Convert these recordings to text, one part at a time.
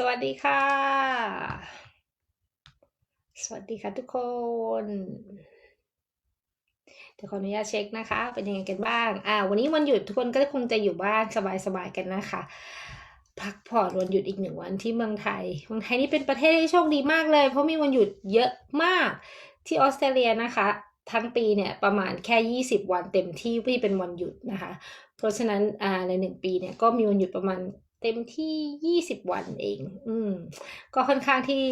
สวัสดีค่ะ สวัสดีค่ะทุกคน เดี๋ยวขออนุญาตเช็คนะคะ เป็นยังไงกันบ้าง อ่า วันนี้วันหยุดทุกคนก็คงจะอยู่บ้านสบายๆกันนะคะ พักผ่อนวันหยุดอีกหนึ่งวันที่เมืองไทย เมืองไทยนี่เป็นประเทศที่โชคดีมากเลย เพราะมีวันหยุดเยอะมากที่ออสเตรเลียนะคะ ทั้งปีเนี่ยประมาณแค่ 20 วันเต็มที่ที่เป็นวันหยุดนะคะ เพราะฉะนั้นอ่าในหนึ่งปีเนี่ยก็มีวันหยุดประมาณ เต็มที่ 20 วันเอง อืม ก็ค่อนข้างที่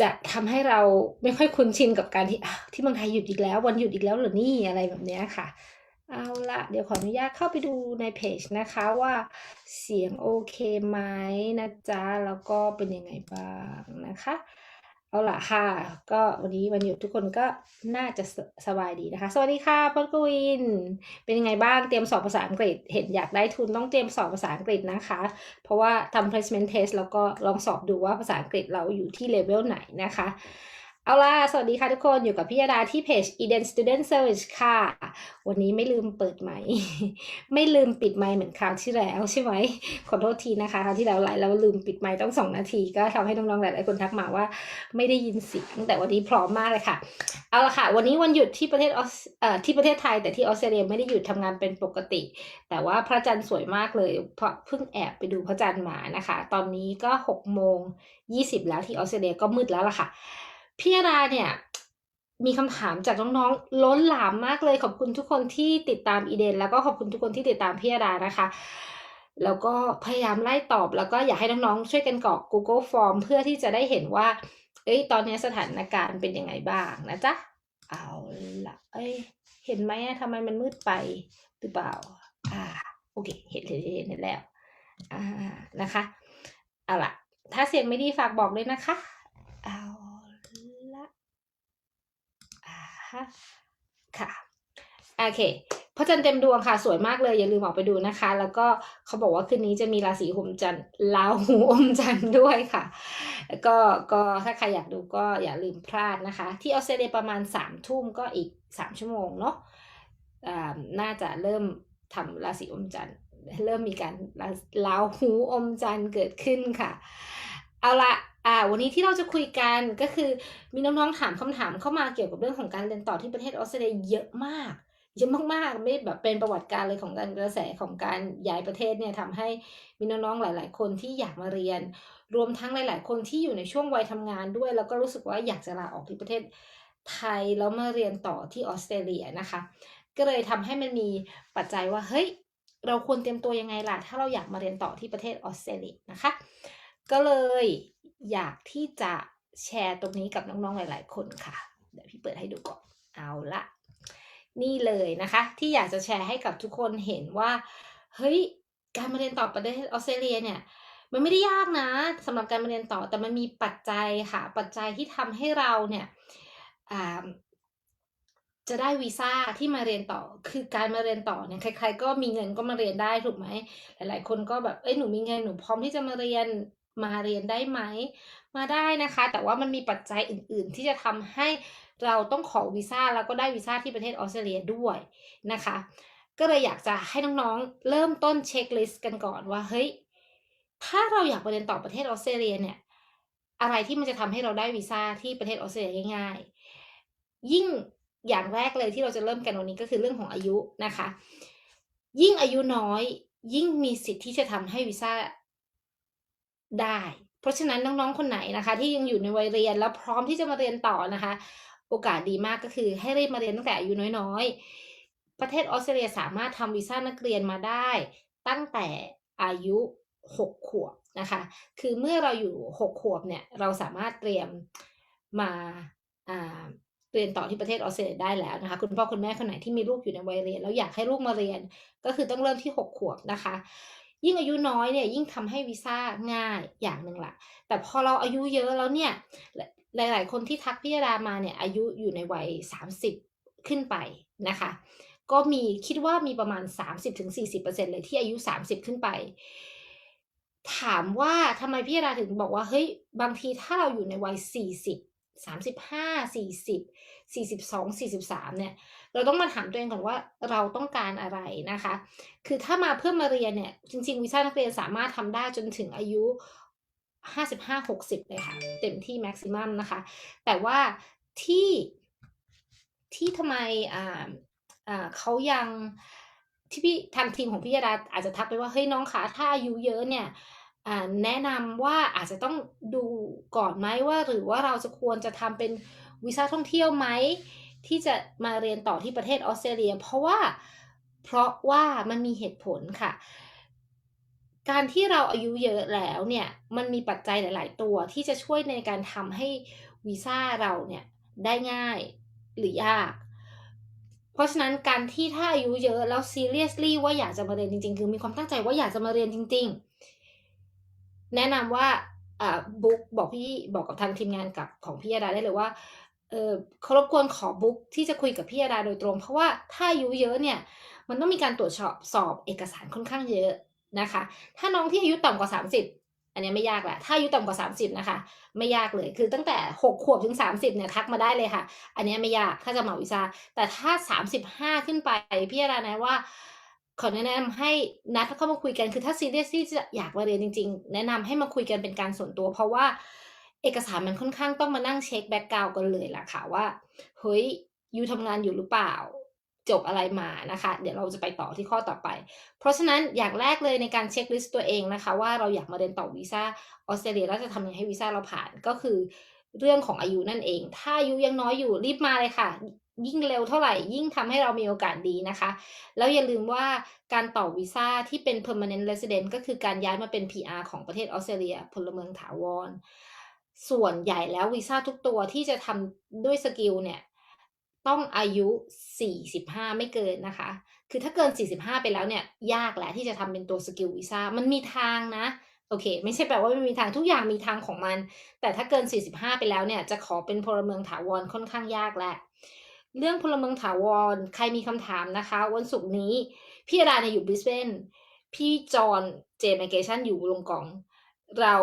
จะทำให้เราไม่ค่อยคุ้นชินกับการที่อ้าวที่เมืองไทยหยุดอีกแล้ว วันหยุดอีกแล้วหรอนี่อะไรแบบเนี้ยค่ะ เอาละเดี๋ยวขออนุญาตเข้าไปดูในเพจนะคะว่าเสียงโอเคไหมนะจ๊ะ แล้วก็เป็นยังไงบ้างนะคะ เอาล่ะค่ะ ก็วันนี้วันหยุดทุกคนก็น่าจะสสบายดีนะคะ สวัสดีค่ะพลกวิน เป็นยังไงบ้างเตรียมสอบภาษาอังกฤษ เห็นอยากได้ทุนต้องเตรียมสอบภาษาอังกฤษนะคะ เพราะว่าทำ placement test แล้วก็ลองสอบดูว่าภาษาอังกฤษเราอยู่ที่เลเวลไหนนะคะ เอาล่ะ สวัสดีค่ะทุกคน อยู่กับพี่ยดาที่เพจ Eden Student Service ค่ะ วันนี้ไม่ลืมเปิดไมค์ไม่ลืมปิดไมค์เหมือนคราวที่แล้วใช่ไหม ขอโทษทีนะคะคราวที่แล้วไลฟ์แล้วลืมปิดไมค์ต้องสองนาที ก็ทำให้น้องๆหลายๆคนทักมาว่า ไม่ได้ยินเสียง แต่วันนี้พร้อมมากเลยค่ะ เอาล่ะค่ะ วันนี้วันหยุดที่ประเทศออสเอ่อที่ประเทศไทย แต่ที่ออสเตรเลียไม่ได้หยุดทำงานเป็นปกติ แต่ว่าพระจันทร์สวยมากเลย เพราะเพิ่งแอบไปดูพระจันทร์มานะคะ ตอนนี้ก็หกโมงยี่สิบแล้วที่ออสเตรเลียก็มืดแล้วล่ะค่ะ พี่ยดาเนี่ยมีคำถามจากน้องๆ ล้นหลามมากเลยขอบคุณทุกคนที่ติดตามอีเดน แล้วก็ขอบคุณทุกคนที่ติดตามพี่ยดานะคะ แล้วก็พยายามไล่ตอบแล้วก็อยากให้น้องๆ ช่วยกันกรอก Google Form เพื่อที่จะได้เห็นว่า เอ้ยตอนนี้สถานการณ์เป็นยังไงบ้างนะจ๊ะ เอาละเอ้ยเห็นไหมอะทำไมมันมืดไปหรือเปล่า อ่าโอเค เห็นเห็นเห็นแล้ว อ่านะคะ เอาล่ะถ้าเสียงไม่ดีฝากบอกด้วยนะคะ เอาละ อ่าฮะค่ะโอเคพระจันทร์เต็มดวงค่ะ สวยมากเลยอย่าลืมออกไปดูนะคะ แล้วก็เขาบอกว่าคืนนี้จะมีราศีอมจันทร์ราหูอมจันทร์ด้วยค่ะ ก็ก็ถ้าใครอยากดูก็อย่าลืมพลาดนะคะ ที่ออสเตรเลียประมาณสามทุ่มก็อีกสามชั่วโมงเนาะน่าจะเริ่มทำราศีอมจันทร์เริ่มมีการราราหูอมจันทร์เกิดขึ้นค่ะ เอาละ อ่าวันนี้ที่เราจะคุยกันก็คือมีน้องๆถามคำถามเข้ามาเกี่ยวกับเรื่องของการเรียนต่อที่ประเทศออสเตรเลียเยอะมาก เยอะมากๆไม่แบบเป็นประวัติการเลยของการกระแสของการย้ายประเทศเนี่ยทำให้มีน้องๆหลาย ๆ คนที่อยากมาเรียน รวมทั้งหลาย ๆ คนที่อยู่ในช่วงวัยทำงานด้วย แล้วก็รู้สึกว่าอยากจะลาออกที่ประเทศไทยแล้วมาเรียนต่อที่ออสเตรเลียนะคะ ก็เลยทำให้มันมีปัจจัยว่าเฮ้ยเราควรเตรียมตัวยังไงล่ะถ้าเราอยากมาเรียนต่อที่ประเทศออสเตรเลียนะคะ ก็เลย อยากที่จะแชร์ตรงนี้กับน้องๆหลาย ๆ คนค่ะ เดี๋ยวพี่เปิดให้ดูก่อนเอาละนี่เลยนะคะ ที่อยากจะแชร์ให้กับทุกคนเห็นว่า เฮ้ย การมาเรียนต่อประเทศออสเตรเลียเนี่ยมันไม่ได้ยากนะสำหรับการมาเรียนต่อแต่มันมีปัจจัยค่ะ ปัจจัยที่ทำให้เราเนี่ยจะได้วีซ่าที่มาเรียนต่อ คือการมาเรียนต่อเนี่ยใคร ๆ ก็มีเงินก็มาเรียนได้ถูกไหมหลาย ๆ คนก็แบบเอ้ยหนูมีเงินหนูพร้อมที่จะมาเรียน มาเรียนได้ไหม มาได้นะคะ แต่ว่ามันมีปัจจัยอื่น ๆ ที่จะทำให้เราต้องขอวีซ่าแล้วก็ได้วีซ่าที่ประเทศออสเตรเลียด้วยนะคะ ก็เลยอยากจะให้น้องๆ เริ่มต้นเช็กลิสต์กันก่อนว่าเฮ้ยถ้าเราอยากมาเรียนต่อประเทศออสเตรเลียเนี่ยอะไรที่มันจะทำให้เราได้วีซ่าที่ประเทศออสเตรเลียง่ายๆ ยิ่งอย่างแรกเลยที่เราจะเริ่มกันวันนี้ก็คือเรื่องของอายุนะคะ ยิ่งอายุน้อย ยิ่งมีสิทธิ์ที่จะทำให้วีซ่า ได้ เพราะฉะนั้นน้องๆคนไหนนะคะ ที่ยังอยู่ในวัยเรียนแล้วพร้อมที่จะมาเรียนต่อนะคะ โอกาสดีมากก็คือให้รีบมาเรียนตั้งแต่อายุน้อยๆ ประเทศออสเตรเลียสามารถทำวีซ่านักเรียนมาได้ ตั้งแต่อายุ 6 ขวบนะคะ คือเมื่อเราอยู่ 6 ขวบเนี่ยเราสามารถเตรียมมาอ่าเรียนต่อที่ประเทศออสเตรเลียได้แล้วนะคะ คุณพ่อคุณแม่คนไหนที่มีลูกอยู่ในวัยเรียนแล้วอยากให้ลูกมาเรียน ก็คือต้องเริ่มที่ 6 ขวบนะคะ ยิ่งอายุน้อยเนี่ยยิ่งทำให้วีซ่าง่ายอย่างหนึ่งละแต่พอเราอายุเยอะแล้วเนี่ยหลาย ๆ คนที่ทักพี่ยดามาเนี่ยอายุอยู่ในวัย 30 ขึ้นไปนะคะ ก็มีคิดว่ามีประมาณ 30-40%เลยที่อายุ 30 ขึ้นไป ถามว่าทำไมพี่ยดาถึงบอกว่าเฮ้ยบางทีถ้าเราอยู่ในวัย 40 35 40 42 43เนี่ยเราต้องมาถามตัวเองก่อนว่าเราต้องการอะไรนะคะ คือถ้ามาเพื่อมาเรียนเนี่ยจริงๆวีซานักเรียนสามารถทำได้จนถึงอายุ 55-60 เลยค่ะ เต็มที่แม็กซิมัมนะคะ แต่ว่าที่ที่ทำไมอ่าอ่าเขายังที่พี่ทางทีมของพี่ยดาอาจจะทักไปว่าเฮ้ยน้องคะถ้าอายุเยอะเนี่ย แนะนำว่าอาจจะต้องดูก่อนไหมว่าหรือว่าเราจะควรจะทำเป็นวีซ่าท่องเที่ยวไหมที่จะมาเรียนต่อที่ประเทศออสเตรเลีย เพราะว่าเพราะว่ามันมีเหตุผลค่ะ การที่เราอายุเยอะแล้วเนี่ยมันมีปัจจัยหลาย ๆ ตัวที่จะช่วยในการทำให้วีซ่าเราเนี่ยได้ง่ายหรือยาก เพราะฉะนั้นการที่ถ้าอายุเยอะแล้ว seriously ว่าอยากจะมาเรียนจริง ๆ คือมีความตั้งใจว่าอยากจะมาเรียนจริง ๆ แนะนำว่าอ่าบุ๊กบอกพี่บอกกับทางทีมงานกับของพี่ยดาได้เลยว่าเออขารบกวนขอบุ๊กที่จะคุยกับพี่ยดาโดยตรง เพราะว่าถ้าอายุเยอะเนี่ยมันต้องมีการตรวจชอบสอบเอกสารค่อนข้างเยอะนะคะ ถ้าน้องที่อายุต่ำกว่า 30 อันนี้ไม่ยากแหล้วถ้าอายุต่ำกว่า 30 นะคะ ไม่ยากเลย คือตั้งแต่ 6 ขวบถึง 30 เนี่ยทักมาได้เลยค่ะ อันนี้ไม่ยาก ถ้าจะเหมาวีซาแต่ถ้า 35 ขึ้นไปพี่ยดาแนะว่า ขอแนะนำให้นัดเข้ามาคุยกันคือถ้า serious ที่จะอยากมาเรียนจริง ๆ แนะนำให้มาคุยกันเป็นการส่วนตัว เพราะว่าเอกสารมันค่อนข้างต้องมานั่งเช็กแบ็กกราวกันเลยล่ะค่ะว่าเฮ้ยยูทำงานอยู่หรือเปล่า จบอะไรมานะคะ เดี๋ยวเราจะไปต่อที่ข้อต่อไป เพราะฉะนั้นอย่างแรกเลยในการเช็กลิสต์ตัวเองนะคะ ว่าเราอยากมาเรียนต่อวีซ่าออสเตรเลียแล้วจะทำยังไงให้วีซ่าเราผ่านก็คือเรื่องของอายุนั่นเอง ถ้าอายุยังน้อยอยู่รีบมาเลยค่ะ ยิ่งเร็วเท่าไหร่ยิ่งทำให้เรามีโอกาสดีนะคะ แล้วอย่าลืมว่าการต่อวีซ่าที่เป็น permanent resident ก็คือการย้ายมาเป็น PR ของประเทศออสเตรเลียพลเมืองถาวร ส่วนใหญ่แล้ววีซ่าทุกตัวที่จะทำด้วยสกิลเนี่ย ต้องอายุ 45 ไม่เกินนะคะ คือถ้าเกิน 45 ไปแล้วเนี่ย ยากแหล้วที่จะทำเป็นตัวสกิลวีซ่ามันมีทางนะโอเค ไม่ใช่แปลว่าไม่มีทางทุกอย่างมีทางของมัน แต่ถ้าเกิน 45 ไปแล้วเนี่ย จะขอเป็นพลเมืองถาวรค่อนข้างยากแหล้ว เรื่องพลเมืองถาวร ใครมีคำถามนะคะ วันศุกร์นี้ พี่ยดาเนี่ยอยู่ Brisbane พี่จอห์นเจ Migration อยู่ลงกอง เรา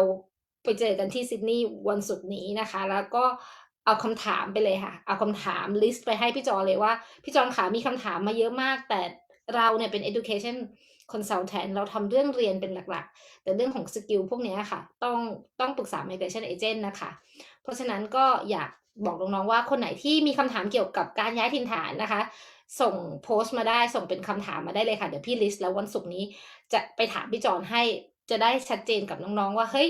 ไปเจอกันที่ซิดนีย์วันศุกร์นี้นะคะ แล้วก็เอาคำถามไปเลยค่ะ เอาคำถามลิสต์ไปให้พี่จอห์นเลยว่า พี่จอห์นคะมีคำถามมาเยอะมาก แต่เราเนี่ยเป็น education consultant เราทำเรื่องเรียนเป็นหลักๆ แต่เรื่องของสกิลพวกนี้ค่ะ ต้องต้องปรึกษา migration agent นะคะ เพราะฉะนั้นก็อยาก บอกน้องๆว่าคนไหนที่มีคำถามเกี่ยวกับการย้ายถิ่นฐานนะคะ ส่งโพสต์มาได้ส่งเป็นคำถามมาได้เลยค่ะ เดี๋ยวพี่ลิสต์แล้ววันศุกร์นี้จะไปถามพี่จอนให้จะได้ชัดเจนกับน้องๆ ว่าเฮ้ย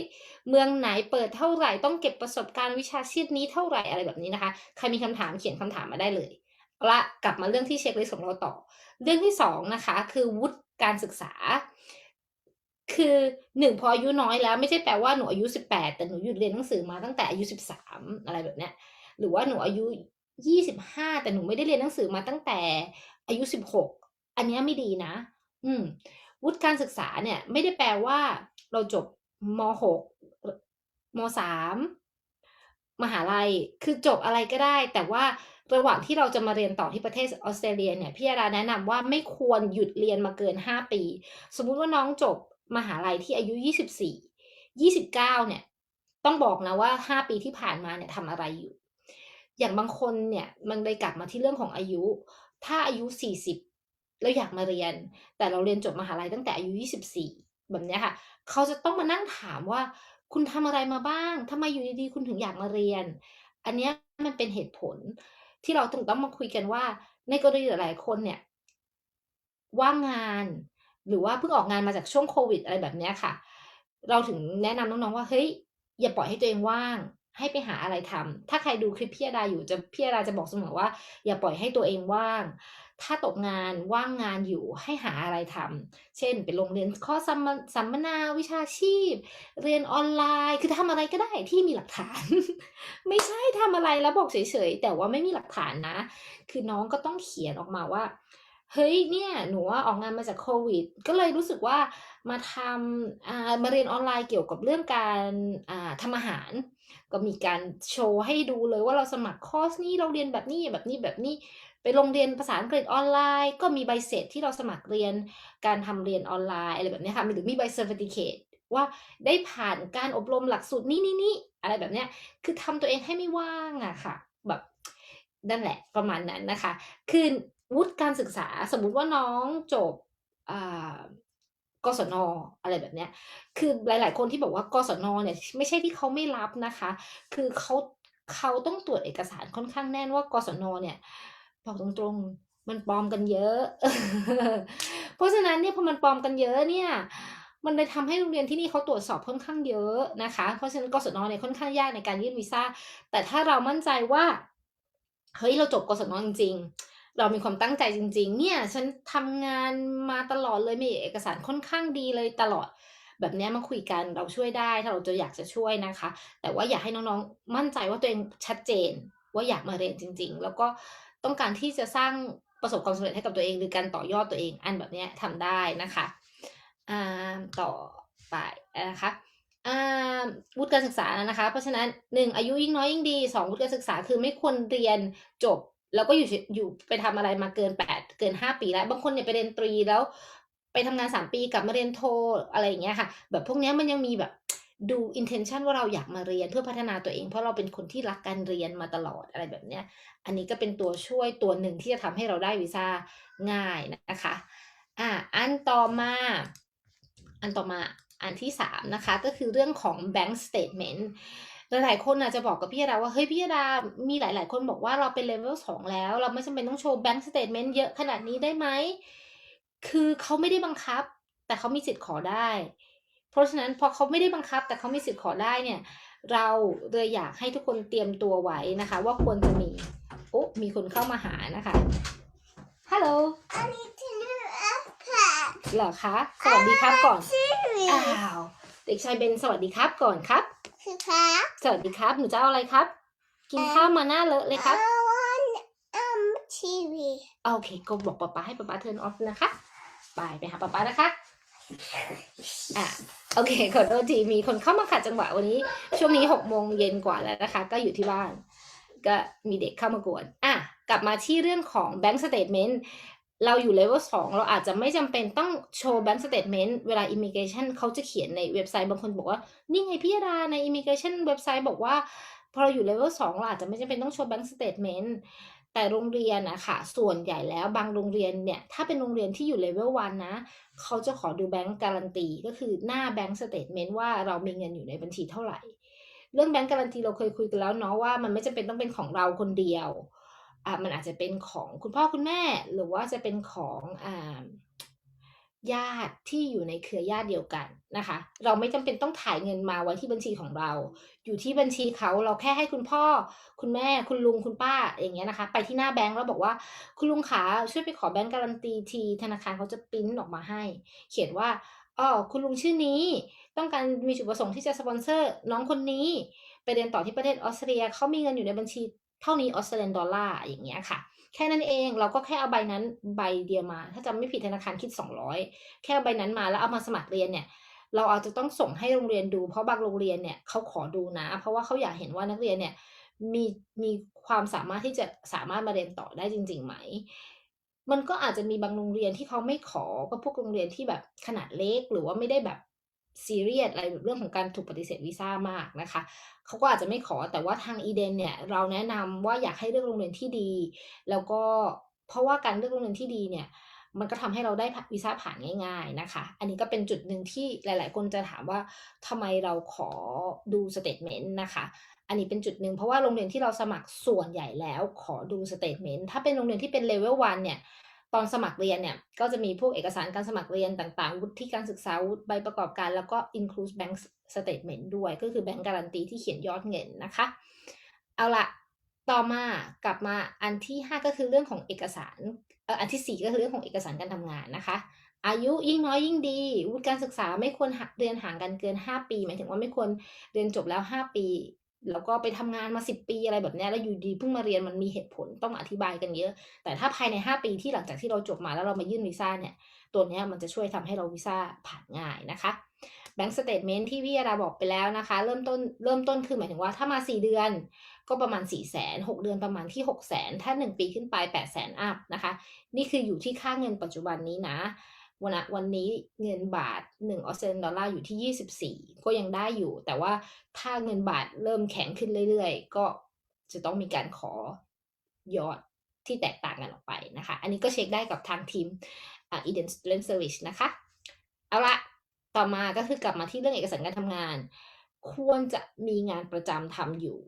เมืองไหนเปิดเท่าไหร่ต้องเก็บประสบการณ์วิชาชีพนี้เท่าไหร่อะไรแบบนี้นะคะ ใครมีคำถามเขียนคำถามมาได้เลยละกลับมาเรื่องที่เช็กลิสต์ของเราต่อ เรื่องที่2นะคะคือวุฒิการศึกษา คือ1พออายุน้อยแล้วไม่ใช่แปลว่าหนูอายุ 18 แต่หนูหยุดเรียนหนังสือมาตั้งแต่อายุ 13 อะไรแบบเนี้ย หรือว่าหนูอายุ25แต่หนูไม่ได้เรียนหนังสือมาตั้งแต่อายุ16อันเนี้ยไม่ดีนะ อืม วุฒิการศึกษาเนี่ย ไม่ได้แปลว่า เราจบม.6รม.3มมหาลัยคือจบอะไรก็ได้ แต่ว่าระหว่างที่เราจะมาเรียนต่อที่ประเทศออสเตรเลียเนี่ยพี่ยดาแนะนำว่าไม่ควรหยุดเรียนมาเกิน 5 ปี สมมุติว่าน้องจบมหาลัยที่อายุ 24 29 เนี่ย ต้องบอกนะว่า 5 ปีที่ผ่านมาเนี่ยทำอะไรอยู่ อย่างบางคนเนี่ยมันเลยกลับมาที่เรื่องของอายุ ถ้าอายุ 40 แล้วอยากมาเรียน แต่เราเรียนจบมหาลัยตั้งแต่อายุ 24 แบบเนี้ยค่ะ เขาจะต้องมานั่งถามว่า คุณทำอะไรมาบ้างทำไมอยู่ดีๆคุณถึงอยากมาเรียน อันเนี้ยมันเป็นเหตุผล ที่เราถึงต้องมาคุยกันว่า ในกรณีหลายคนเนี่ยว่างงานหรือว่าเพิ่งออกงานมาจากช่วงโควิดอะไรแบบเนี้ยค่ะ เราถึงแนะนำน้องๆว่าเฮ้ยอย่าปล่อยให้ตัวเองว่าง ให้ไปหาอะไรทำถ้าใครดูคลิปพี่ดาอยู่จะพี่ดาจะบอกเสมอว่า อย่าปล่อยให้ตัวเองว่าง ถ้าตกงานว่างงานอยู่ให้หาอะไรทำเช่นไปลงเรียนคอสัมมสัมมนาวิชาชีพ เรียนออนไลน์คือทำอะไรก็ได้ที่มีหลักฐาน ไม่ใช่ทำอะไรแล้วบอกเฉยๆแต่ว่าไม่มีหลักฐานนะ คือน้องก็ต้องเขียนออกมาว่าเฮ้ยเนี่ยหนูอะออกงานมาจากโควิด ก็เลยรู้สึกว่ามาทำมาเรียนออนไลน์เกี่ยวกับเรื่องการทำอาหาร ก็มีการโชว์ให้ดูเลยว่าเราสมัครคอร์สนี้เราเรียนแบบนี้แบบนี้ๆไปลงเรียนภาษาอังกฤษออนไลน์ ก็มีใบเสร็จที่เราสมัครเรียนการทำเรียนออนไลน์อะไรแบบนี้ค่ะหรือมีใบ certificate ว่าได้ผ่านการอบรมหลักสูตรนี้นี่นี่อะไรแบบเนี้ยคือทำตัวเองให้ไม่ว่างอะค่ะ แบบนั่นแหละประมาณนั้นนะคะ คือวุฒิการศึกษาสมมุติว่าน้องจบอ่า กศนอะไรแบบเนี้ย คือหลาย ๆ คนที่บอกว่ากศนเนี่ยไม่ใช่ที่เขาไม่รับนะคะ คือเขาเขาต้องตรวจเอกสารค่อนข้างแน่นว่ากศนเนี่ยบอกตรงๆมันปลอมกันเยอะ เพราะฉะนั้นเนี่ยพอมันปลอมกันเยอะเนี่ยมันเลยทำให้โรงเรียนที่นี่เขาตรวจสอบค่อนข้างเยอะนะคะ เพราะฉะนั้นกศนเนี่ยค่อนข้างยากในการยื่นวีซ่า แต่ถ้าเรามั่นใจว่า เฮ้ย เราจบกศนจริงๆ เรามีความตั้งใจจริง ๆ เนี่ย ฉันทำงานมาตลอดเลยมีเอกสารค่อนข้างดีเลยตลอด แบบนี้มาคุยกันเราช่วยได้ ถ้าเราจะอยากจะช่วยนะคะ แต่ว่าอยากให้น้องๆ มั่นใจว่าตัวเองชัดเจน ว่าอยากมาเรียนจริง ๆ แล้วก็ต้องการที่จะสร้างประสบความสำเร็จให้กับตัวเองหรือการต่อยอดตัวเอง อันแบบนี้ยทำได้นะคะอ่าต่อไปนะคะอ่าวุฒิการศึกษานะคะ เพราะฉะนั้น 1 อายุยิ่งน้อยยิ่งดี 2 วุฒิการศึกษาคือไม่ควรเรียนจบ แล้วก็อยู่อยู่ไปทำอะไรมาเกิน8เกิน5ปีแล้ว บางคนเนี่ยไปเรียนตรีแล้ว ไปทำงาน3ปีกลับมาเรียนโทอะไรอย่างเงี้ยค่ะ แบบพวกเนี้ยมันยังมีแบบดู intention ว่าเราอยากมาเรียนเพื่อพัฒนาตัวเอง เพราะเราเป็นคนที่รักการเรียนมาตลอดอะไรแบบเนี้ย อันนี้ก็เป็นตัวช่วยตัวหนึ่งที่จะทำให้เราได้วีซาง่ายนะคะ อ่าอันต่อมา อันต่อมาอันที่ 3 นะคะ ก็คือเรื่องของ bank statement หลายๆคนอาจจะบอกกับพี่ยดาว่าเฮ้ยพี่ยดามีหลายๆ คนบอกว่าเราเป็น level 2แล้ว เราไม่จำเป็นต้องโชว์ bank statement เยอะขนาดนี้ได้ไหมคือเขาไม่ได้บังคับ แต่เขามีสิทธิ์ขอได้ เพราะฉะนั้นพอเขาไม่ได้บังคับ แต่เขามีสิทธิ์ขอได้เนี่ย เราเลยอยากให้ทุกคนเตรียมตัวไว้นะคะ ว่าควรจะมีโอ้มีคนเข้ามาหานะคะฮัลโหล I need to do iPad. เหรอคะสวัสดีครับก่อน Serious. อ้าวเด็กชายเบนสวัสดีครับก่อนครับ Papa, สวัสดีครับ หนูจะเอาอะไรครับ กินข้าวมาหน้าเลอะเลยครับ I want um TV. โอเคก็บอกป๊าป๊าให้ป๊าป๊าเทิร์นออฟนะคะไปไปหาป๊าป๊านะคะอะโอเคขอโทษทีมีคนเข้ามาขัดจังหวะวันนี้ ช่วงนี้หกโมงเย็นกว่าแล้วนะคะ ก็อยู่ที่บ้าน ก็มีเด็กเข้ามากวนอะกลับมาที่เรื่องของ Bank Statement เราอยู่เลเวลสองเราอาจจะไม่จำเป็นต้องโชว์ Bank Statement เวลา Immigration เขาจะเขียนในเว็บไซต์บางคนบอกว่า นี่ไงพี่ดาใน Immigration เว็บไซต์บอกว่า พอเราอยู่เลเวลสองเราอาจจะไม่จำเป็นต้องโชว์ Bank Statement แต่โรงเรียนอะค่ะ ส่วนใหญ่แล้วบางโรงเรียนเนี่ย ถ้าเป็นโรงเรียนที่อยู่เลเวลวันนะ เขาจะขอดูแบงก์การันตี ก็คือหน้าแบงก์สเตทเมนต์ว่าเรามีเงินอยู่ในบัญชีเท่าไหร่ เรื่องแบงก์การันตีเราเคยคุยกันแล้วเนาะว่ามันไม่จำเป็นต้องเป็นของเราคนเดียว มันอาจจะเป็นของคุณพ่อคุณแม่ หรือว่าจะเป็นของญาติที่อยู่ในเครือญาติเดียวกันนะคะ เราไม่จำเป็นต้องถ่ายเงินมาไว้ที่บัญชีของเรา อยู่ที่บัญชีเขาเราแค่ให้คุณพ่อ คุณแม่คุณลุงคุณป้าอย่างเงี้ยนะคะ ไปที่หน้าแบงก์แล้วบอกว่า คุณลุงขาช่วยไปขอแบงก์การันตีที ธนาคารเขาจะปริ้นออกมาให้ เขียนว่าอ๋อคุณลุงชื่อนี้ ต้องการมีจุดประสงค์ที่จะสปอนเซอร์ น้องคนนี้ไปเรียนต่อที่ประเทศออสเตรียเขามีเงินอยู่ในบัญชี เท่านี้ออสเตรเลียนดอลลาร์อย่างเงี้ยค่ะ แค่นั้นเองเราก็แค่เอาใบนั้นใบเดียวมา ถ้าจำไม่ผิดธนาคารคิด 200 แค่ใบนั้นมาแล้วเอามาสมัครเรียนเนี่ยเราอาจจะต้องส่งให้โรงเรียนดู เพราะบางโรงเรียนเนี่ยเขาขอดูนะ เพราะว่าเขาอยากเห็นว่านักเรียนเนี่ยมีมีความสามารถที่จะสามารถมาเรียนต่อได้จริง ๆ ไหม มันก็อาจจะมีบางโรงเรียนที่เขาไม่ขอก็พวกโรงเรียนที่แบบขนาดเล็กหรือว่าไม่ได้แบบ ซีเรียสอะไรเรื่องของการถูกปฏิเสธวีซ่ามากนะคะเขาก็อาจจะไม่ขอแต่ว่าทาง Eden เนี่ยเราแนะนำว่าอยากให้เลือกโรงเรียนที่ดี แล้วก็เพราะว่าการเลือกโรงเรียนที่ดีเนี่ยมันก็ทำให้เราได้วีซ่าผ่านง่าย ๆนะคะ อันนี้ก็เป็นจุดหนึ่งที่หลาย ๆ คนจะถามว่าทำไมเราขอดูสเตตเมนต์นะคะ อันนี้เป็นจุดหนึ่งเพราะว่าโรงเรียนที่เราสมัครส่วนใหญ่แล้วขอดูสเตตเมนต์ถ้าเป็นโรงเรียนที่เป็น level 1เนี่ย ตอนสมัครเรียนเนี่ยก็จะมีพวกเอกสารการสมัครเรียนต่างๆ วุฒิการศึกษาวุฒิใบประกอบการ แล้วก็ include bank statement ด้วย ก็คือแบงก์การันตีที่เขียนยอดเงินนะคะ เอาละต่อมากลับมาอันที่ 5 ก็คือเรื่องของเอกสารเอออันที่ 4 ก็คือเรื่องของเอกสารการทำงานนะคะ อายุยิ่งน้อยยิ่งดี วุฒิการศึกษาไม่ควรเรียนห่างกันเกิน 5 ปี หมายถึงว่าไม่ควรเรียนจบแล้ว 5 ปี แล้วก็ไปทำงานมา10ปีอะไรแบบนี้แล้วอยู่ดีเพิ่งมาเรียนมันมีเหตุผลต้องอธิบายกันเยอะ แต่ถ้าภายใน5ปีที่หลังจากที่เราจบมาแล้วเรามายื่นวีซ่าเนี่ยตัวนี้มันจะช่วยทำให้เราวีซ่าผ่านง่ายนะคะแบงก์สเตตเมนต์ที่พี่ยดาบอกไปแล้วนะคะ เริ่มต้นเริ่มต้นคือหมายถึงว่าถ้ามา 4 เดือนก็ประมาณ 400,000 6เดือนประมาณที่ 600,000ถ้า 1 ปีขึ้นไป 800,000อัปนะคะ นี่คืออยู่ที่ค่าเงินปัจจุบันนี้นะ วันนะวันนี้เงินบาทหนึ่งออสเตรเลียนดอลลาร์อยู่ที่ยี่สิบสี่ก็ยังได้อยู่ แต่ว่าถ้าเงินบาทเริ่มแข็งขึ้นเรื่อยๆ ก็จะต้องมีการขอยอดที่แตกต่างกันออกไปนะคะ อันนี้ก็เช็คได้กับทางทีมอ่า Eden Student Service นะคะ เอาละต่อมาก็คือกลับมาที่เรื่องเอกสารการทำงาน ควรจะมีงานประจำทำอยู่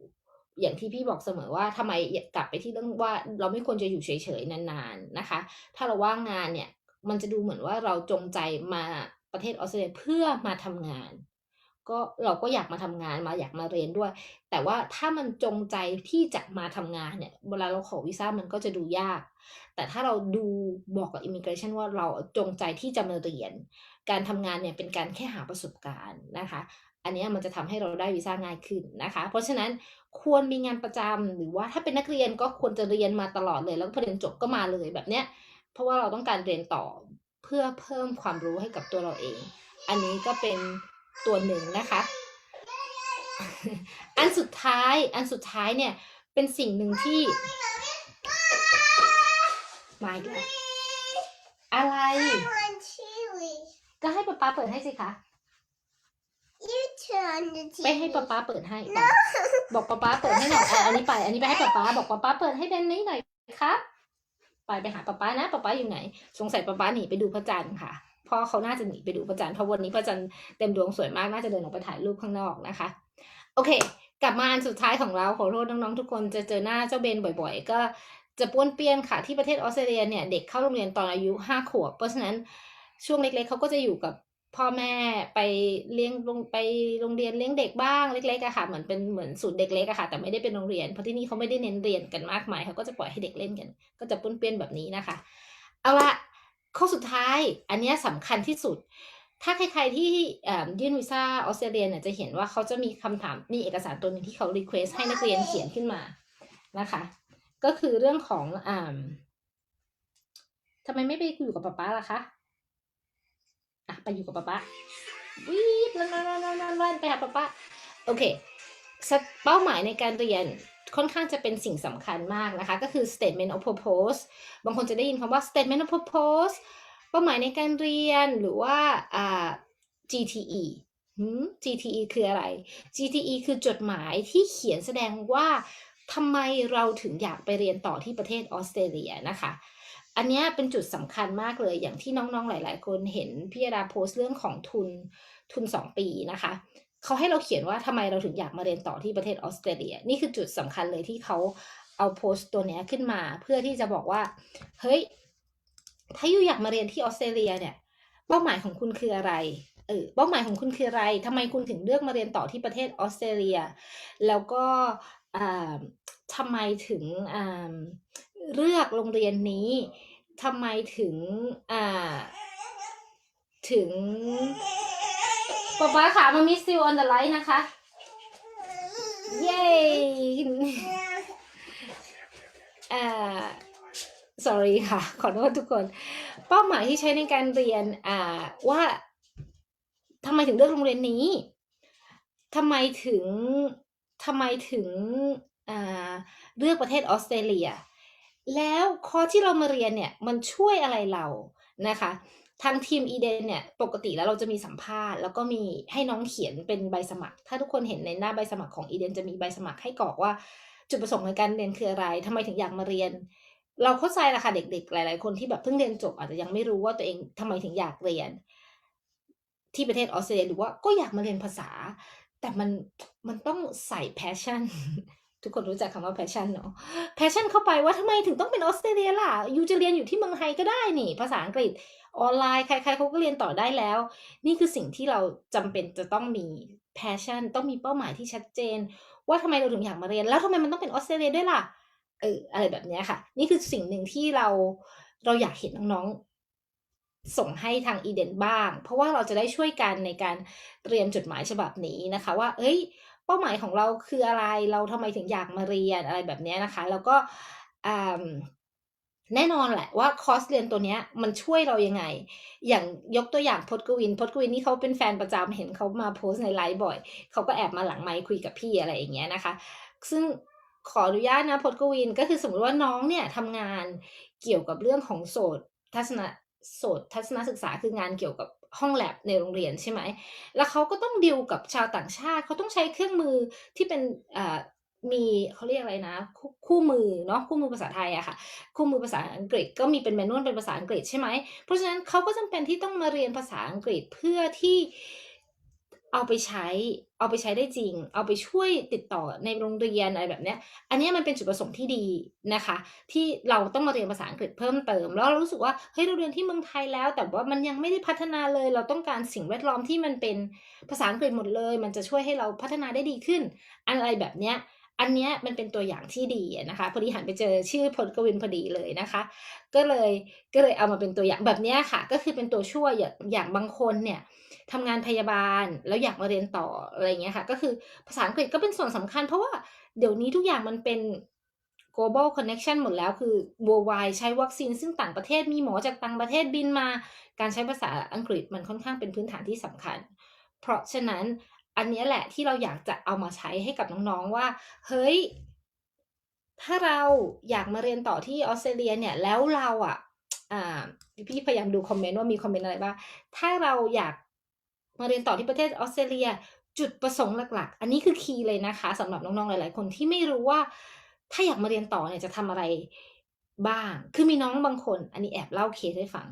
อย่างที่พี่บอกเสมอว่าทำไมกลับไปที่เรื่องว่าเราไม่ควรจะอยู่เฉยๆนานๆนะคะ ถ้าเราว่างงานเนี่ย มันจะดูเหมือนว่าเราจงใจมาประเทศออสเตรเลียเพื่อมาทำงาน ก็เราก็อยากมาทำงานมาอยากมาเรียนด้วย แต่ว่าถ้ามันจงใจที่จะมาทำงานเนี่ยเวลาเราขอวีซ่ามันก็จะดูยาก แต่ถ้าเราดูบอกกับ immigration ว่าเราจงใจที่จะมาเรียน การทำงานเนี่ยเป็นการแค่หาประสบการณ์นะคะอันนี้มันจะทำให้เราได้วีซ่าง่ายขึ้นนะคะ เพราะฉะนั้นควรมีงานประจำหรือว่าถ้าเป็นนักเรียนก็ควรจะเรียนมาตลอดเลย แล้วพอเรียนจบก็มาเลยแบบเนี้ย เพราะว่าเราต้องการเรียนต่อเพื่อเพิ่มความรู้ให้กับตัวเราเอง อันนี้ก็เป็นตัวหนึ่งนะคะ อันสุดท้ายอันสุดท้ายเนี่ยเป็นสิ่งหนึ่งที่มาอีกแล้วอะไร ก็ให้ป๊าป๊าเปิดให้สิคะ You turn the TV. ไปให้ป๊าป๊าเปิดให้บอกป๊าป๊าเปิดให้หน่อยอะอันนี้ไป อันนี้ไปให้ป๊าป๊าบอกป๊าป๊าเปิดให้เบนนี้หน่อยครับ ไปไปหาป๊าป๊านะป๊าป๊าอยู่ไหน สงสัยป๊าป๊าหนีไปดูพระจันทร์ค่ะพ่อเขาน่าจะหนีไปดูพระจันทร์เพราะวันนี้พระจันทร์เต็มดวงสวยมากน่าจะเดินออกไปถ่ายรูปข้างนอกนะคะ โอเค กลับมาอันสุดท้ายของเราขอโทษน้องๆทุกคนจะเจอหน้าเจ้าเบนบ่อย ๆ ก็จะป้วนเปี้ยนค่ะที่ประเทศออสเตรเลียเนี่ยเด็กเข้าโรงเรียนตอนอายุห้าขวบเพราะฉะนั้นช่วงเล็กๆเขาก็จะอยู่กับ พ่อแม่ไปเลี้ยงลงไปโรงเรียนเลี้ยงเด็กบ้างเล็กๆอะค่ะเหมือนเป็นเหมือนศูนย์เด็กเล็กอะค่ะ แต่ไม่ได้เป็นโรงเรียนเพราะที่นี่เขาไม่ได้เน้นเรียนกันมากมายเขาก็จะปล่อยให้เด็กเล่นกัน ก็จะป้นเปี้ยนแบบนี้นะคะ เอาละข้อสุดท้ายอันนี้ยสำคัญที่สุด ถ้าใครๆที่ยื่นวีซ่าออสเตรเลียเนี่ยจะเห็นว่าเขาจะมีคำถามนี่เอกสารตัวหนึงที่เขารีเควสให้นักเรียนเขียนขึ้นมานะคะ ก็คือเรื่องของอ่าทำไมไม่ไปอยู่กับป๊าป๊าล่ะคะ อะไปอยู่กับป๊าป๊าวีบลันลันลันลันลันไปหาป๊าป๊าโอเคเป้าหมายในการเรียนค่อนข้างจะเป็นสิ่งสำคัญมากนะคะ ก็คือ statement of purpose บางคนจะได้ยินคำว่า statement of purpose เป้าหมายในการเรียนหรือว่าอ่า GTE GTE คืออะไร GTE คือจดหมายที่เขียนแสดงว่าทำไมเราถึงอยากไปเรียนต่อที่ประเทศออสเตรเลียนะคะ อันนี้เป็นจุดสำคัญมากเลยอย่างที่น้องๆหลาย ๆ คนเห็นพี่ดาโพสต์เรื่องของทุนทุน 2 ปีนะคะเขาให้เราเขียนว่าทำไมเราถึงอยากมาเรียนต่อที่ประเทศออสเตรเลีย นี่คือจุดสำคัญเลยที่เขาเอาโพสต์ตัวเนี้ยขึ้นมาเพื่อที่จะบอกว่า เฮ้ย ถ้าอยู่อยากมาเรียนที่ออสเตรเลียเนี่ย เป้าหมายของคุณคืออะไรเออเป้าหมายของคุณคืออะไรทำไมคุณถึงเลือกมาเรียนต่อที่ประเทศออสเตรเลีย แล้วก็อ่าทำไมถึงอ่า เลือกโรงเรียนนี้ทำไมถึงอ่าถึงป๊าป๊าค่ะมามิสซิลออนเดอะไลท์นะคะ เย้อ่า sorry ค่ะ ขอโทษทุกคน เป้าหมายที่ใช้ในการเรียนอ่าว่าทำไมถึงเลือกโรงเรียนนี้ทำไมถึงทำไมถึงอ่าเลือกประเทศออสเตรเลีย แล้วคอร์สที่เรามาเรียนเนี่ยมันช่วยอะไรเรานะคะทางทีมอีเดนเนี่ยปกติแล้วเราจะมีสัมภาษณ์ แล้วก็มีให้น้องเขียนเป็นใบสมัคร ถ้าทุกคนเห็นในหน้าใบสมัครของอีเดนจะมีใบสมัครให้กรอกว่า จุดประสงค์ในการเรียนคืออะไรทำไมถึงอยากมาเรียน เราเข้าใจละค่ะเด็ก ๆ หลาย ๆ คนที่แบบเพิ่งเรียนจบอาจจะยังไม่รู้ว่าตัวเองทำไมถึงอยากเรียน ที่ประเทศออสเตรเลียหรือว่าก็อยากมาเรียนภาษา แต่มันมันต้องใส่ passion ทุกคนรู้จักคำว่า passion เนาะ passion เข้าไปว่าทำไมถึงต้องเป็นออสเตรเลียล่ะยูจะเรียนอยู่ที่เมืองไทยก็ได้นี่ ภาษาอังกฤษออนไลน์ใครๆเขาก็เรียนต่อได้แล้ว นี่คือสิ่งที่เราจำเป็นจะต้องมี passion ต้องมีเป้าหมายที่ชัดเจน ว่าทำไมเราถึงอยากมาเรียน แล้วทำไมมันต้องเป็นออสเตรเลียด้วยล่ะเอออะไรแบบนี้ค่ะ นี่คือสิ่งหนึ่งที่เราเราอยากเห็นน้องๆส่งให้ทางอีเดนบ้าง เพราะว่าเราจะได้ช่วยกันในการเตรียมจดหมายฉบับนี้นะคะ ว่า เอ้ย เป้าหมายของเราคืออะไรเราทำไมถึงอยากมาเรียนอะไรแบบนี้นะคะ แล้วก็แน่นอนแหละว่าคอร์สเรียนตัวเนี้ยมันช่วยเรายังไง อย่างยกตัวอย่างพจน์กวินพจน์กวินนี่เขาเป็นแฟนประจำเห็นเขามาโพสในไลฟ์บ่อยเขาก็แอบมาหลังไมค์คุยกับพี่อะไรอย่างเงี้ยนะคะ ซึ่งขออนุญาตนะพจน์กวินก็คือสมมติว่าน้องเนี่ยทำงานเกี่ยวกับเรื่องของโสตทัศนโสตทัศนศึกษาคืองานเกี่ยวกับ ห้องแลบในโรงเรียนใช่ไหม แล้วเขาก็ต้องดิวกับชาวต่างชาติ เขาต้องใช้เครื่องมือที่เป็นอ่ามีเขาเรียกอะไรนะคู่คู่มือเนาะคู่มือภาษาไทยอะค่ะ คู่มือภาษาอังกฤษก็มีเป็นแมนนวลเป็นภาษาอังกฤษใช่ไหมเพราะฉะนั้นเขาก็จำเป็นที่ต้องมาเรียนภาษาอังกฤษเพื่อที่ เอาไปใช้ เอาไปใช้ได้จริง เอาไปช่วยติดต่อในโรงเรียนอะไรแบบเนี้ย อันนี้มันเป็นจุดประสงค์ที่ดีนะคะ ที่เราต้องมาเรียนภาษาอังกฤษเพิ่มเติม แล้วเรารู้สึกว่าเฮ้ยเราเรียนที่เมืองไทยแล้ว แต่ว่ามันยังไม่ได้พัฒนาเลย เราต้องการสิ่งแวดล้อมที่มันเป็นภาษาอังกฤษหมดเลย มันจะช่วยให้เราพัฒนาได้ดีขึ้น อะไรแบบเนี้ย อันเนี้ยมันเป็นตัวอย่างที่ดีนะคะ พอดีหันไปเจอชื่อพลกวินพอดีเลยนะคะ ก็เลยก็เลยเอามาเป็นตัวอย่างแบบนี้ค่ะ ก็คือเป็นตัวช่วยอย่างบางคนเนี่ยทำงานพยาบาลแล้วอยากมาเรียนต่ออะไรอย่างเงี้ยค่ะ ก็คือภาษาอังกฤษก็เป็นส่วนสำคัญ เพราะว่าเดี๋ยวนี้ทุกอย่างมันเป็น global connection หมดแล้วคือ worldwide ใช้วัคซีนซึ่งต่างประเทศมีหมอจากต่างประเทศบินมา การใช้ภาษาอังกฤษมันค่อนข้างเป็นพื้นฐานที่สำคัญ เพราะฉะนั้น อันนี้แหละที่เราอยากจะเอามาใช้ให้กับน้องๆว่า เฮ้ย ถ้าเราอยากมาเรียนต่อที่ออสเตรเลียเนี่ย แล้วเราอะอ่าพี่พยายามดูคอมเมนต์ว่ามีคอมเมนต์อะไรบ้าง ถ้าเราอยากมาเรียนต่อที่ประเทศออสเตรเลีย จุดประสงค์หลัก ๆ อันนี้คือคีย์เลยนะคะสำหรับน้องๆหลาย ๆ คนที่ไม่รู้ว่า ถ้าอยากมาเรียนต่อเนี่ยจะทำอะไร บ้าง คือมีน้องบางคน อันนี้แอบเล่าเคสให้ฟัง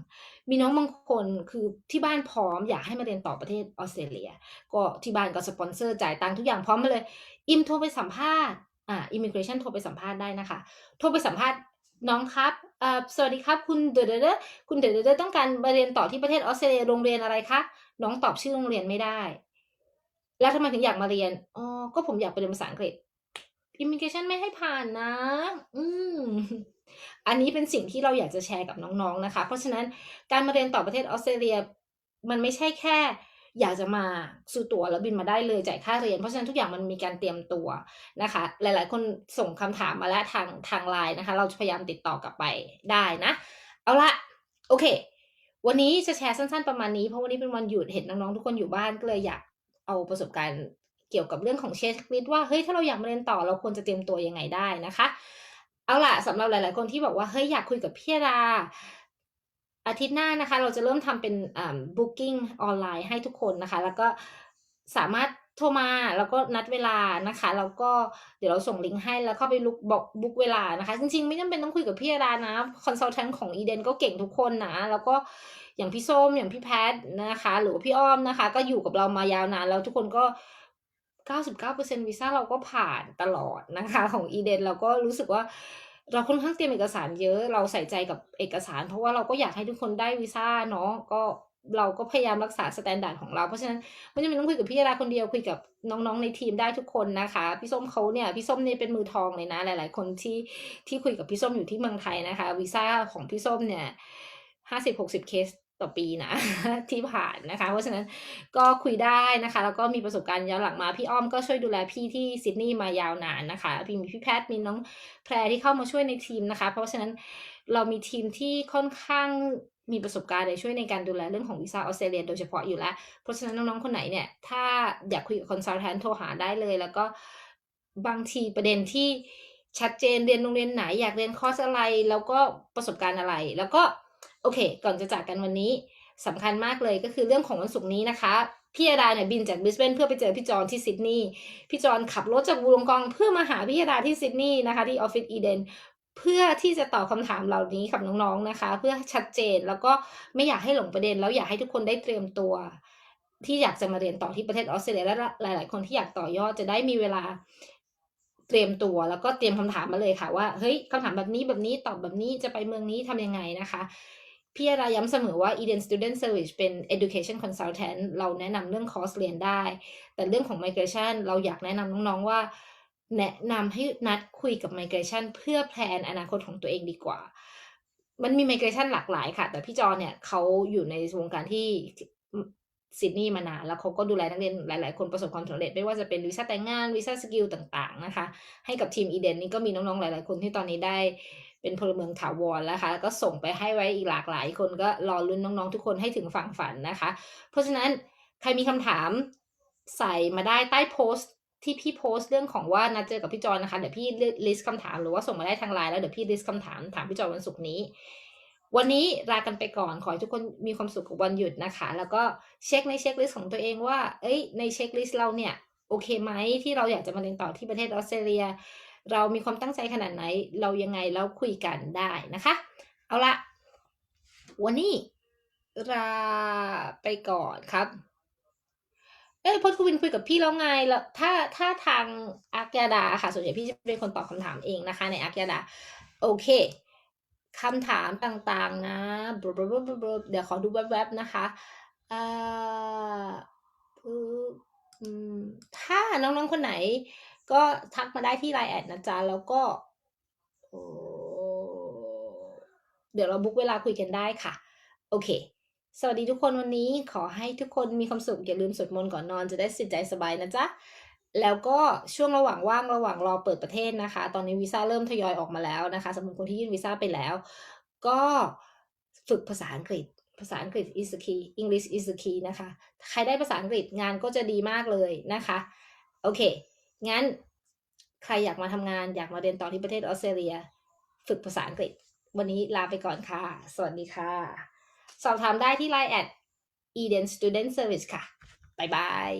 มีน้องบางคนคือที่บ้านพร้อมอยากให้มาเรียนต่อประเทศออสเตรเลีย ก็ที่บ้านก็สปอนเซอร์จ่ายตังค์ทุกอย่างพร้อมมาเลย อิมโทรไปสัมภาษณ์ อ่า immigration โทรไปสัมภาษณ์ได้นะคะ โทรไปสัมภาษณ์น้องครับเอ่อสวัสดีครับ คุณเดอเดคุณเดอเดต้องการมาเรียนต่อที่ประเทศออสเตรเลียโรงเรียนอะไรคะ น้องตอบชื่อโรงเรียนไม่ได้ แล้วทำไมถึงอยากมาเรียน อ๋อ ก็ผมอยากไปเรียนภาษาอังกฤษ immigration ไม่ให้ผ่านนะ อืม อันนี้เป็นสิ่งที่เราอยากจะแชร์กับน้องๆนะคะ เพราะฉะนั้นการมาเรียนต่อประเทศออสเตรเลียมันไม่ใช่แค่ อยากจะมาซื้อตั๋วแล้วบินมาได้เลยจ่ายค่าเรียน เพราะฉะนั้นทุกอย่างมันมีการเตรียมตัวนะคะ หลายๆ คนส่งคำถามมาแล้วทางทางไลน์นะคะ เราจะพยายามติดต่อกลับไปได้นะ เอาละโอเค วันนี้จะแชร์สั้น ๆประมาณนี้เพราะวันนี้เป็นวันหยุดเห็นน้องๆทุกคนอยู่บ้านก็เลยอยากเอาประสบการณ์เกี่ยวกับเรื่องของเช็คลิสต์ว่าเฮ้ยถ้าเราอยากมาเรียนต่อเราควรจะเตรียมตัวยังไงได้นะคะ เอาล่ะสำหรับหลาย ๆ คนที่บอกว่าเฮ้ยอยากคุยกับพี่ดาอาทิตย์หน้านะคะ เราจะเริ่มทำเป็นอ่า booking ออนไลน์ให้ทุกคนนะคะ แล้วก็สามารถโทรมาแล้วก็นัดเวลานะคะแล้วก็เดี๋ยวเราส่งลิงก์ให้แล้วเข้าไปลุกบอกบุ๊กเวลานะคะ จริง ๆ ไม่จำเป็นต้องคุยกับพี่ดานะคอนซัลแทนของอีเดนก็เก่งทุกคนนะ แล้วก็อย่างพี่ส้มอย่างพี่แพทนะคะ หรือพี่อ้อมนะคะ ก็อยู่กับเรามายาวนานแล้วทุกคนก็ 99%วีซ่าเราก็ผ่านตลอดนะคะ ของอีเดนเราก็รู้สึกว่าเราค่อนข้างเตรียมเอกสารเยอะ เราใส่ใจกับเอกสาร เพราะว่าเราก็อยากให้ทุกคนได้วีซ่าเนาะก็เราก็พยายามรักษาสแตนดาร์ดของเรา เพราะฉะนั้นไม่จำเป็นต้องคุยกับพี่ดาคนเดียวคุยกับน้องๆในทีมได้ทุกคนนะคะ พี่ส้มเขาเนี่ยพี่ส้มเนี่ยเป็นมือทองเลยนะ หลาย ๆ คนที่ที่คุยกับพี่ส้มอยู่ที่เมืองไทยนะคะวีซ่าของพี่ส้มเนี่ยห้าสิบหกสิบเคส ต่อปีนะที่ผ่านนะคะ เพราะฉะนั้นก็คุยได้นะคะ แล้วก็มีประสบการณ์ย้อนหลังมาพี่อ้อมก็ช่วยดูแลพี่ที่ซิดนีย์มายาวนานนะคะพี่มีพี่แพทย์มีน้องแพรที่เข้ามาช่วยในทีมนะคะ เพราะฉะนั้นเรามีทีมที่ค่อนข้างมีประสบการณ์ในช่วยในการดูแลเรื่องของวีซ่าออสเตรเลียโดยเฉพาะอยู่แล้ว เพราะฉะนั้นน้องๆคนไหนเนี่ย ถ้าอยากคุยกับคอนซัลแทนโทรหาได้เลย แล้วก็บางทีประเด็นที่ชัดเจนเรียนโรงเรียนไหนอยากเรียนคอร์สอะไร แล้วก็ประสบการณ์อะไร แล้วก็ โอเค ก่อนจะจากกันวันนี้สำคัญมากเลยก็คือเรื่องของวันศุกร์นี้นะคะพี่อาดาเนี่ยบินจากบริสเบนเพื่อไปเจอพี่จอนที่ซิดนีย์พี่จอนขับรถจากวูลงกองเพื่อมาหาพี่อาดาที่ซิดนีย์นะคะที่ออฟฟิศอีเดนเพื่อที่จะตอบคำถามเหล่านี้กับน้องๆนะคะ เพื่อชัดเจนแล้วก็ไม่อยากให้หลงประเด็น แล้วอยากให้ทุกคนได้เตรียมตัว ที่อยากจะมาเรียนต่อที่ประเทศออสเตรเลียและหลาย ๆ คนที่อยากต่อยอดจะได้มีเวลาเตรียมตัวแล้วก็เตรียมคำถามมาเลยค่ะว่าเฮ้ยคำถามแบบนี้แบบนี้ตอบแบบนี้จะไปเมืองนี้ทำยังไงนะคะ พี่อาราย้ำเสมอว่า Eden Student Service เป็น education consultant เราแนะนำเรื่องคอร์สเรียนได้ แต่เรื่องของ migration เราอยากแนะนำน้องๆว่า แนะนำให้นัดคุยกับ migration เพื่อแพลนอนาคตของตัวเองดีกว่า มันมี migration หลากหลายค่ะ แต่พี่จอเนี่ยเขาอยู่ในวงการที่ซิดนีย์มานานแล้วเขาก็ดูแลนักเรียนหลาย ๆ คนประสบความสำเร็จไม่ว่าจะเป็นวีซ่าแต่งงานวีซ่าสกิลต่าง ๆ นะคะ ให้กับทีมอีเดนนี่ก็มีน้อง ๆ หลาย ๆ คนที่ตอนนี้ได้ เป็นพลเมืองถาวรแล้วค่ะแล้วก็ส่งไปให้ไว้อีกหลากหลายคนก็รอลุ้นน้องๆ ทุกคนให้ถึงฝั่งฝันนะคะ เพราะฉะนั้นใครมีคำถามใส่มาได้ใต้โพสต์ที่พี่โพสต์เรื่องของว่านัดเจอกับพี่จอนนะคะเดี๋ยวพี่ลิสต์คำถามหรือว่าส่งมาได้ทางไลน์แล้วเดี๋ยวพี่ลิสต์คำถามถามพี่จอนวันศุกร์นี้ วันนี้ลากันไปก่อนขอให้ทุกคนมีความสุขกับวันหยุดนะคะ แล้วก็เช็คในเช็คลิสต์ของตัวเองว่า เอ้ยในเช็คลิสต์เราเนี่ยโอเคไหมที่เราอยากจะมาเรียนต่อที่ประเทศออสเตรเลีย เรามีความตั้งใจขนาดไหน เรายังไงแล้วคุยกันได้นะคะ เอาละวันนี้ลาไปก่อนครับ เอ้พจน์คุวินคุยกับพี่แล้วไงแล้วถ้าถ้าทางอาร์กยาดาค่ะ ส่วนใหญ่พี่จะเป็นคนตอบคำถามเองนะคะ ในอาร์กยาดา โอเคคำถามต่างๆนะ เดี๋ยวขอดูแวบๆนะคะถ้าน้องๆคนไหน ก็ทักมาได้ที่ไลน์แอดนะจ๊ะ แล้วก็โอ้เดี๋ยวเราบุ๊กเวลาคุยกันได้ค่ะ โอเค สวัสดีทุกคนวันนี้ขอให้ทุกคนมีความสุข อย่าลืมสวดมนต์ก่อนนอนจะได้สิตใจสบายนะจ๊ะ แล้วก็ช่วงระหว่างว่างระหว่างรอเปิดประเทศนะคะ ตอนนี้วีซ่าเริ่มทยอยออกมาแล้วนะคะสำหรับคนที่ยื่นวีซ่าไปแล้ว ก็ฝึกภาษาอังกฤษภาษาอังกฤษ is the key English is the key นะคะ ใครได้ภาษาอังกฤษงานก็จะดีมากเลยนะคะ โอเค งั้นใครอยากมาทำงานอยากมาเรียนต่อที่ประเทศออสเตรเลีย ฝึกภาษาอังกฤษ วันนี้ลาไปก่อนค่ะ สวัสดีค่ะ สอบถามได้ที่ Line at Eden Student Service ค่ะ บ๊ายบาย